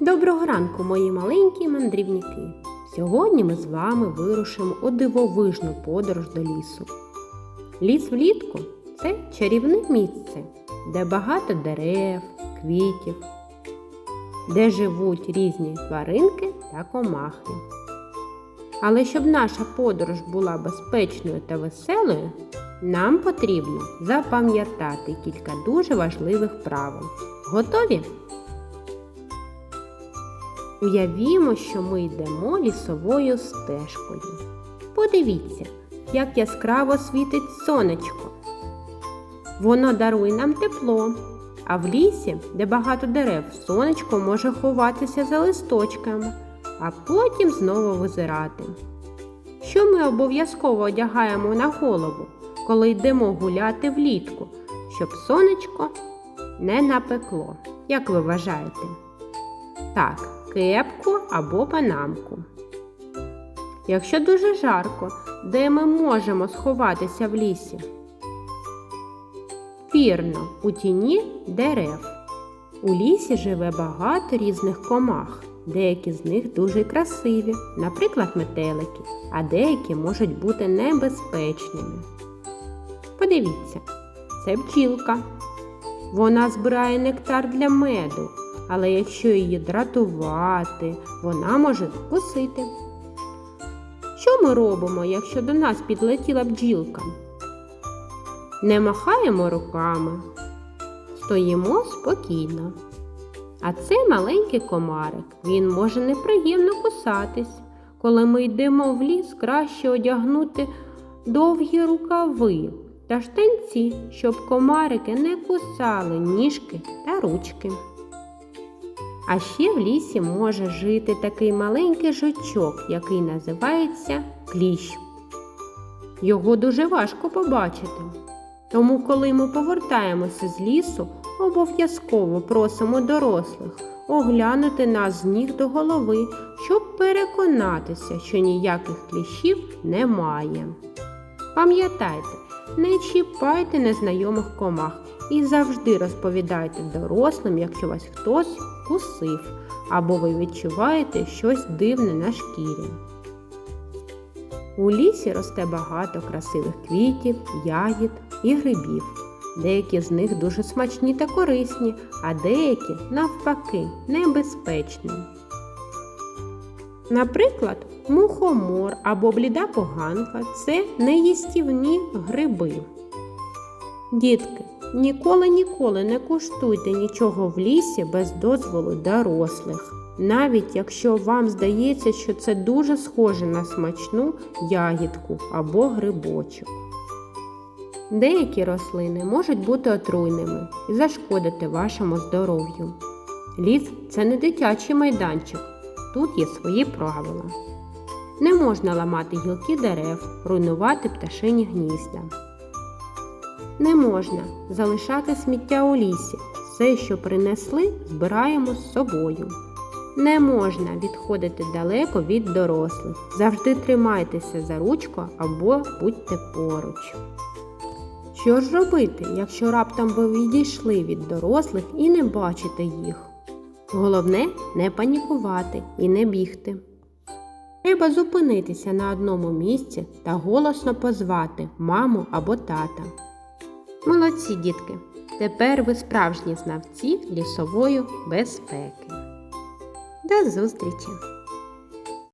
Доброго ранку, мої маленькі мандрівники! Сьогодні ми з вами вирушимо у дивовижну подорож до лісу. Ліс влітку це чарівне місце, де багато дерев, квітів, де живуть різні тваринки та комахи. Але щоб наша подорож була безпечною та веселою, нам потрібно запам'ятати кілька дуже важливих правил. Готові? Уявімо, що ми йдемо лісовою стежкою. Подивіться, як яскраво світить сонечко. Воно дарує нам тепло, а в лісі, де багато дерев, сонечко може ховатися за листочками, а потім знову визирати. Що ми обов'язково одягаємо на голову, коли йдемо гуляти влітку, щоб сонечко не напекло, як ви вважаєте? Так, кепку або панамку. Якщо дуже жарко, де ми можемо сховатися в лісі? Вірно, у тіні дерев. У лісі живе багато різних комах. Деякі з них дуже красиві, наприклад, метелики, а деякі можуть бути небезпечними. Подивіться, це бджілка. Вона збирає нектар для меду, але якщо її дратувати, вона може вкусити. Що ми робимо, якщо до нас підлетіла бджілка? Не махаємо руками, стоїмо спокійно. А це маленький комарик. Він може неприємно кусатись. Коли ми йдемо в ліс, краще одягнути довгі рукави та штанці, щоб комарики не кусали ніжки та ручки. А ще в лісі може жити такий маленький жучок, який називається кліщ. Його дуже важко побачити. Тому, коли ми повертаємося з лісу, обов'язково просимо дорослих оглянути нас з ніг до голови, щоб переконатися, що ніяких кліщів немає. Пам'ятайте, не чіпайте незнайомих комах і завжди розповідайте дорослим, якщо вас хтось кусив, або ви відчуваєте щось дивне на шкірі. У лісі росте багато красивих квітів, ягід і грибів. Деякі з них дуже смачні та корисні, а деякі, навпаки, небезпечні. Наприклад, мухомор або бліда поганка це неїстівні гриби. Дітки, ніколи ніколи не куштуйте нічого в лісі без дозволу дорослих, навіть якщо вам здається, що це дуже схоже на смачну ягідку або грибочок. Деякі рослини можуть бути отруйними і зашкодити вашому здоров'ю. Ліс це не дитячий майданчик, тут є свої правила. Не можна ламати гілки дерев, руйнувати пташині гнізда. Не можна залишати сміття у лісі. Все, що принесли, збираємо з собою. Не можна відходити далеко від дорослих. Завжди тримайтеся за ручку або будьте поруч. Що ж робити, якщо раптом ви відійшли від дорослих і не бачите їх? Головне не панікувати і не бігти. Треба зупинитися на одному місці та голосно позвати маму або тата. Молодці, дітки! Тепер ви справжні знавці лісової безпеки. До зустрічі!